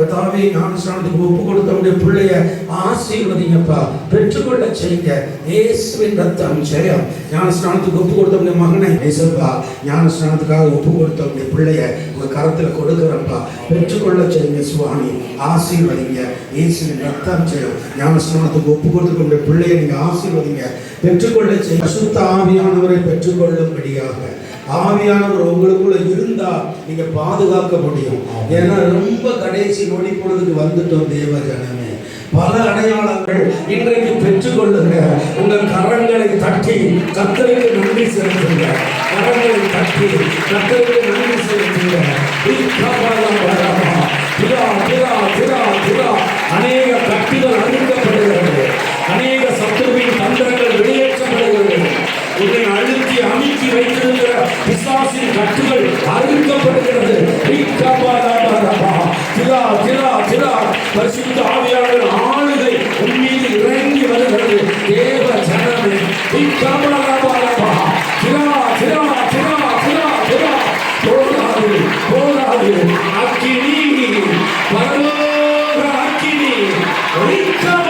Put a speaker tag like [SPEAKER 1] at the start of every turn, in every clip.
[SPEAKER 1] கத்தாவே ஞானஸ்நானத்துக்கு ஒப்பு கொடுத்தவங்க பிள்ளைய ஆசீர்வதிங்கப்பா. பெற்றுக்கொள்ள செய்யுங்க இயேசுவின் ரத்தம் ஜெயம் ஞானஸ்நானத்துக்கு ஒப்பு கொடுத்தவங்க மகனை இயேசுப்பா ஞானஸ்நானத்துக்காக ஒப்பு கொடுத்தவுடைய பிள்ளைய உங்க கரத்துல கொடுக்குறப்பா. பெற்றுக்கொள்ள செய்யுங்க சுவாமி. ஆசீர்வதிங்க. இயேசுவின் ரத்தம் ஜெயம் ஞானஸ்நானத்துக்கு ஒப்பு கொடுத்தவங்க பிள்ளைய நீங்க ஆசீர்வதிங்க. பெற்றுக்கொள்ள செய்ய சுத்த ஆவியானவரை பெற்றுக்கொள்ளும்படியாக. ஆவியானவர் உங்களுக்குள்ள இருந்தா நீங்க பாதுகாக்க முடியும். ஏன்னா ரொம்ப கடைசி நொடி பொழுதுக்கு வந்துட்டோம் தேவ ஜனமே பல அடையாளங்கள் இன்றைக்கு பெற்றுக்கொள்ளுங்க. உங்கள் கரங்களை தட்டி கத்தருக்கு நன்றி செலுத்துங்க. கரங்களை தட்டி கத்தருக்கு நன்றி செலுத்துங்க. America!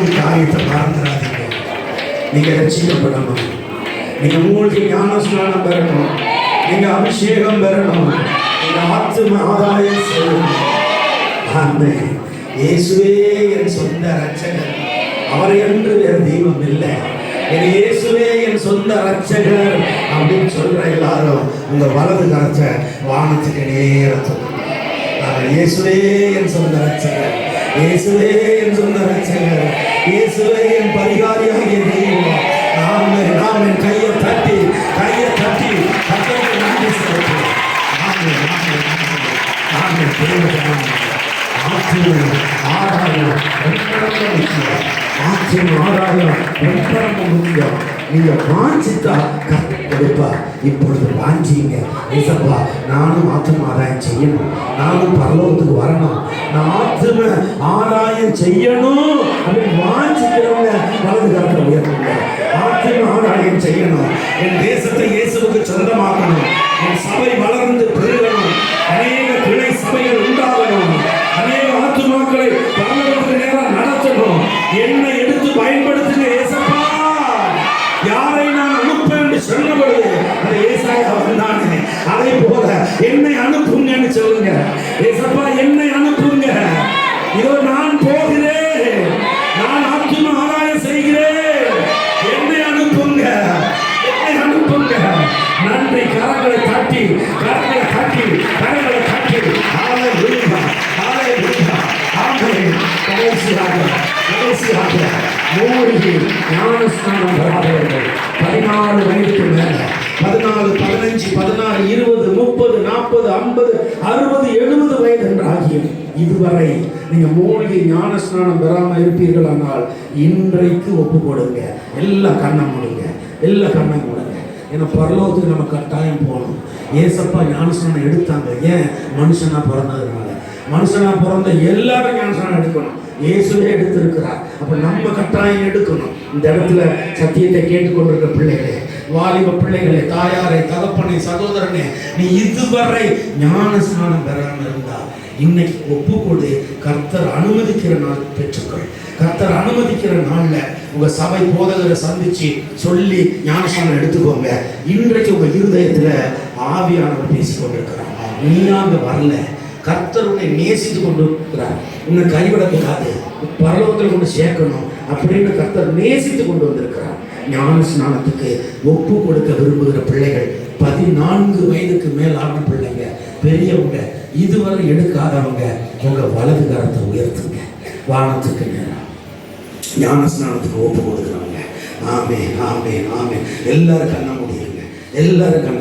[SPEAKER 1] நான்கு காரியத்தை மறந்துடாதீங்க. நீங்கள் ரசிக்கப்படணும் நீங்கள் மூழ்கி ஞானஸ்நானம் பெறணும். நீங்கள் அபிஷேகம் பெறணும். நீங்கள் ஆத்தும ஆதாயம் செய்யணும். இயேசுவே என் சொந்த ரட்சகர் அவர் என்று வேறு தெய்வம் இல்லை. என் இயேசுவே என் சொந்த ரட்சகர் அப்படின்னு சொல்ற எல்லாரும் உங்க வலது கரத்தை வானத்துக்கு நேரத்துக்கு. அவர் இயேசுவே என் சொந்த ரட்சகர் இயேசுவே என் சொந்த ரட்சகர் இயேசுவே என் பரிகாரியாகிய தெய்வம் நாம நாம் என் கையை தட்டி கையை தட்டி கத்தருக்கு நன்றி செலுத்துவோம் ஆமென், ஆமென், ஆமென். ஆதாயம் ஆதாயம் முக்கியம். நீங்க வாஞ்சித்தா கத்து கொடுப்பா இப்பொழுது வாஞ்சிங்க. ஏசப்பா நானும் ஆத்தும ஆதாயம் செய்யணும். நானும் பரலோகத்துக்கு வரணும். நான் ஆத்தும ஆதாயம் செய்யணும். அப்படின்னு வாஞ்சிக்கிறவங்க வலது காலத்தில் உயர்த்துங்க. ஆத்தும ஆதாயம் செய்யணும். என் தேசத்தை இயேசுக்கு சொந்தமாக்கணும். என் சபை வளர்ந்து பெருகணும். அநேக கிளை சபைகள் உண்டாகணும். அநேக ஆத்துமாக்களை பரலோகத்துக்கு நேரம் நடத்தணும். என்ன ஞானஸ்நானம் பெறாதவர்கள் பதினாலு வயதுக்கு மேல. பதினாலு பதினஞ்சு பதினாறு இருபது முப்பது நாற்பது ஐம்பது அறுபது எழுபது வயது என்று ஆகிய இதுவரை நீங்க மூழ்கி ஞானஸ்நானம் பெறாம இருப்பீர்களானால் இன்றைக்கு ஒப்பு கொடுங்க எல்லாம் கண்ணம் முடிங்க. எல்லாம் கண்ணம் மூடுங்க. ஏன்னா பரலோகத்துக்கு நம்ம கட்டாயம் போகணும். ஏசப்பா ஞானஸ்நானம் எடுத்தாங்க. ஏன்? மனுஷனா பிறந்ததுனால. மனுஷனா பிறந்த எல்லாரும் ஞானஸ்நானம் எடுக்கணும். இயேசுவே எடுத்திருக்கிறார். அப்ப நம்ம கட்டாயம் எடுக்கணும். இந்த இடத்துல சத்தியத்தை கேட்டுக்கொண்டிருக்க பிள்ளைகளே வாலிப பிள்ளைகளே தாயாரை தகப்பனை சகோதரனே நீ இதுவரை ஞான ஸ்நானம் பெறாம இருந்தா இன்னைக்கு ஒப்பு கொடு கர்த்தர் அனுமதிக்கிற நாள் பெற்றுக்கொள். கர்த்தர் அனுமதிக்கிற நாள்ல உங்க சபை போதகரை சந்திச்சு சொல்லி ஞானஸ்நானம் எடுத்துக்கோங்க. இன்றைக்கு உங்க இருதயத்துல ஆவியானவர் பேசிக்கொண்டிருக்கிறார். நீ அங்க வரல. கர்த்தர் உன்னை நேசித்து கொண்டு இருக்கிறார் உன்னை கைவிடக்கூடாது பரலோகத்தில் கொண்டு சேர்க்கணும் அப்படின்னு கர்த்தர் நேசித்து கொண்டு வந்திருக்கிறார் ஞான ஸ்நானத்துக்கு ஒப்பு கொடுக்க விரும்புகிற பிள்ளைகள் பதினான்கு வயதுக்கு மேலான பிள்ளைங்க பெரியவங்க இதுவரை எடுக்காதவங்க உங்க வலது கரத்தை உயர்த்துங்க. வானத்துக்கு நேரம் ஞான ஸ்நானத்துக்கு ஒப்பு கொடுக்குறவங்க. ஆமே ஆமே ஆமே எல்லாரும் கண்ண முடியுங்க எல்லாரும் கண்ண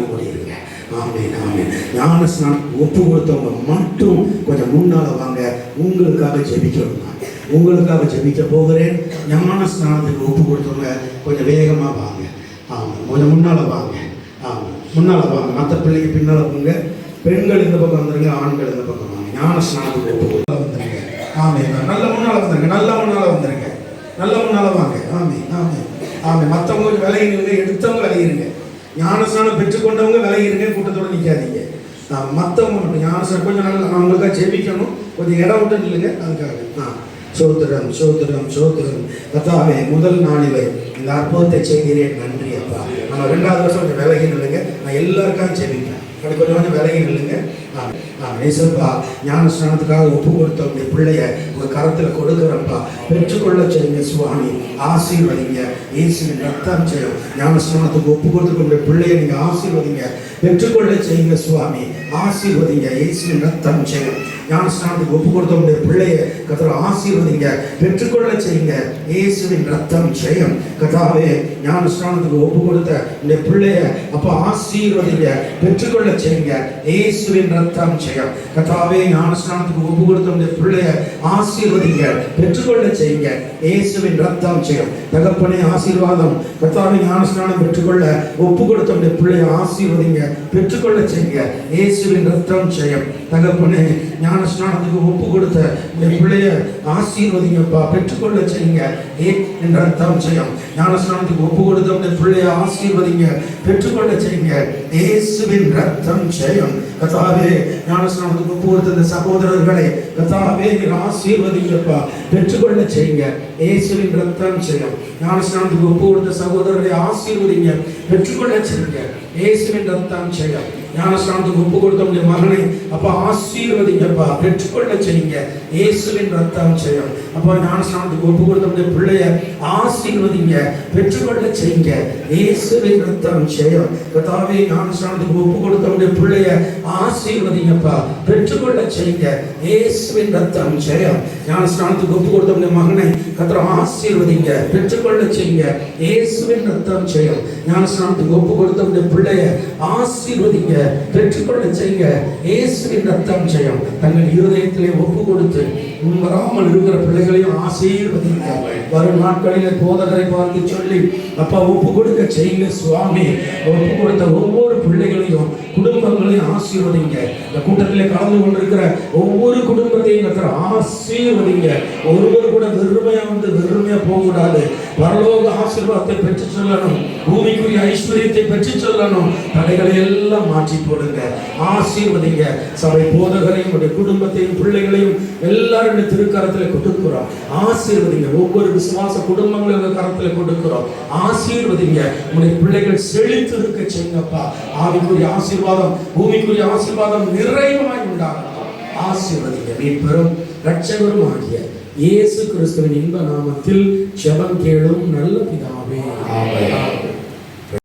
[SPEAKER 1] முடியுங்க ஆமே ஞான ஸ்நானம் ஒப்பு கொடுத்தவங்க மட்டும் கொஞ்சம் முன்னால் வாங்க. உங்களுக்காக ஜெபிக்கணும் நான். உங்களுக்காக ஜெபிக்க போகிறேன். ஞான ஸ்நானத்துக்கு ஒப்பு கொடுத்தவங்க கொஞ்சம் வேகமாக வாங்க. ஆமாம் கொஞ்சம் முன்னால் வாங்க. ஆமாம் முன்னால் வாங்க. மற்ற பிள்ளைங்க பின்னால் போங்க பெண்கள் இந்த பக்கம் வந்துருங்க ஆண்கள் இந்த பக்கம் வாங்க. ஞான ஸ்நானத்துக்கு ஒப்பு கொடுத்தா வந்துருங்க. ஆமே நல்ல முன்னால் வந்துருங்க. நல்ல முன்னால் வந்துருங்க. நல்ல முன்னால் வாங்க. ஆமே ஆமே ஆமே மற்றவங்க கொஞ்சம் எடுத்தவங்க விளையிடுங்க ஞானஸ்நானம் பெற்றுக்கொண்டவங்க விலகிருங்க கூட்டத்தோட நிற்காதீங்க நான் மற்றவங்க மட்டும் ஞானஸ்நானம் கொஞ்சம் நாள் நான் உங்களுக்காக ஜெபிக்கணும். கொஞ்சம் இடம் விட்டு நில்லுங்க அதுக்காக. ஆ சோத்திரம் சோத்திரம் சோத்திரம். கத்தாவே முதல் நாளிலே இந்த அற்புதத்தை செய்கிறேன். நன்றி அப்பா. நம்ம ரெண்டாவது வருஷம் கொஞ்சம் விலகி நில்லுங்க. நான் எல்லாருக்காக ஜெபிப்பேன் அப்படி கொஞ்சம் கொஞ்சம் விலகி நில்லுங்க. ஏசப்பா ஞான ஸ்நானத்துக்காக ஒப்பு கொடுத்த உடைய பிள்ளைய உங்க கரத்தில் கொடுக்குறப்பா பெற்றுக்கொள்ள செய்யுங்க சுவாமி. ஆசீர்வதிங்க. இயேசுவின் ரத்தம் செய்யும் ஞான ஸ்நானத்துக்கு ஒப்பு கொடுத்துக்க உடைய பிள்ளைய நீங்க ஆசீர்வதிங்க. பெற்றுக்கொள்ள செய்யுங்க சுவாமி. ஆசீர்வதிங்க. இயேசுவின் ரத்தம் செய்யும் ஞான ஸ்நானத்துக்கு ஒப்பு கொடுத்த உடைய பிள்ளைய கத்திர ஆசீர்வதிங்க. பெற்றுக்கொள்ள செய்யுங்க. இயேசுவின் ரத்தம் செய்யும் கதாவே ஞான ஸ்நானத்துக்கு ஒப்பு கொடுத்த உடைய பிள்ளைய அப்ப ஆசீர்வதிங்க. பெற்றுக்கொள்ள செய்யுங்க. இயேசுவின் ரத்தம் செய்யும் கதாவே ஞானஸ்நானத்துக்கு ஒப்பு கொடுத்த உடைய பிள்ளைய ஆசீர்வதிங்க பெற்றுக்கொள்ள செய்யுங்க. இயேசுவின் ரத்தம் செய்யும் தகப்பனே ஆசீர்வாதம். கத்தாவே ஞானஸ்நானம் பெற்றுக்கொள்ள ஒப்பு கொடுத்த உடைய பிள்ளைய ஆசீர்வதிங்க பெற்றுக்கொள்ள செய்யுங்க. இயேசுவின் ரத்தம் செய்யும் தகப்பனே ஞான ஸ்நானத்துக்கு ஒப்பு கொடுத்த என் பிள்ளைய ஆசீர்வதிங்கப்பா பெற்றுக்கொள்ள செய்யுங்க. ஏ என்ற ரத்தம் செய்யும் ஞான ஸ்நானத்துக்கு ஒப்பு கொடுத்த உடைய பிள்ளைய ஆசீர்வதிங்க பெற்றுக்கொள்ள செய்யுங்க. இயேசுவின் ரத்தம் செய்யும் கத்தாவே ஞான ஸ்நானத்துக்கு ஒப்பு கொடுத்த இந்த சகோதரர்களை கத்தாவே நீர் ஆசீர்வதிங்கப்பா பெற்றுக்கொள்ள செய்யுங்க. இயேசுவின் ரத்தம் செய்யும் ஞான ஸ்நானத்துக்கு ஒப்பு கொடுத்த சகோதரரை ஆசீர்வதிங்க பெற்றுக்கொள்ள செய்யுங்க. இயேசுவின் ரத்தம் செய்யும் ஞானஸ்தானத்துக்கு ஒப்பு கொடுத்த உடைய மகனை அப்பா ஆசீர்வதிங்கப்பா பெற்றுக்கொள்ள செய்யுங்க. இயேசுவின் ரத்தம் செய்யும் அப்போ ஞானஸ்நானத்துக்கு ஒப்பு கொடுத்த பிள்ளைய ஆசீர்வதிங்க பெற்றுக்கொள்ள செய்யுங்க. இயேசுவின் ரத்தம் செய்யும் கத்தாவே ஞானஸ்நானத்துக்கு ஒப்பு கொடுத்த பிள்ளைய ஆசீர்வதிங்கப்பா பெற்றுக்கொள்ள செய்யுங்க. இயேசுவின் ரத்தம் செய்யும் ஞானஸ்நானத்துக்கு ஒப்பு கொடுத்த மகனை கத்திரம் ஆசீர்வதிங்க பெற்றுக்கொள்ள செய்யுங்க. இயேசுவின் ரத்தம் செய்யும் ஞானஸ்நானத்துக்கு ஒப்பு கொடுத்த பிள்ளைய ஆசீர்வதிங்க பெற்றுக்கொள்ள செய்யுங்க. இயேசுவின் ரத்தம் செய்யும் தங்கள் இருதயத்திலே ஒப்பு கொடுத்து வராமல் இருக்கிற பிள்ளைகளையும் ஆசீர்வதிங்க வரும் நாட்களில் போதகரை பார்த்து சொல்லி அப்பா ஒப்பு கொடுக்க செய்யுங்க சுவாமி. ஒப்பு கொடுத்த ஒவ்வொரு பிள்ளைகளையும் குடும்பங்களையும் ஆசீர்வதிங்க. இந்த கூட்டத்திலே கலந்து கொண்டிருக்கிற ஒவ்வொரு குடும்பத்தையும் கத்திர ஆசீர்வதிங்க. ஒருவர் கூட வெறுமையா வந்து வெறுமையா போகக்கூடாது. பரலோக ஆசீர்வாதத்தை பெற்று சொல்லணும். பூமிக்குரிய ஐஸ்வர்யத்தை பெற்று சொல்லணும். தடைகளை எல்லாம் மாற்றி போடுங்க. ஆசீர்வதிங்க. சபை போதகரையும் உடைய குடும்பத்தையும் பிள்ளைகளையும் எல்லாரும் திருக்கரத்தில் கொடுக்கிறோம். ஆசீர்வதிங்க. ஒவ்வொரு விசுவாச குடும்பங்களும் கரத்தில் கொடுக்கிறோம். ஆசீர்வதிங்க. உங்களுடைய பிள்ளைகள் செழித்து இருக்க செய்யுங்கப்பா. ஆவிக்குரிய ஆசீர்வாதம் ஆசீர்வாதம் பூமிக்குரிய ஆசீர்வாதம் நிறைவாய் உண்டாகட்டும் ஆசீர்வதிங்க மீட்பெரும் ரட்சகரும் ஆகிய இயேசு கிறிஸ்துவின் இன்ப நாமத்தில் செபம் கேளும் நல்ல பிதாவே
[SPEAKER 2] ஆமென்.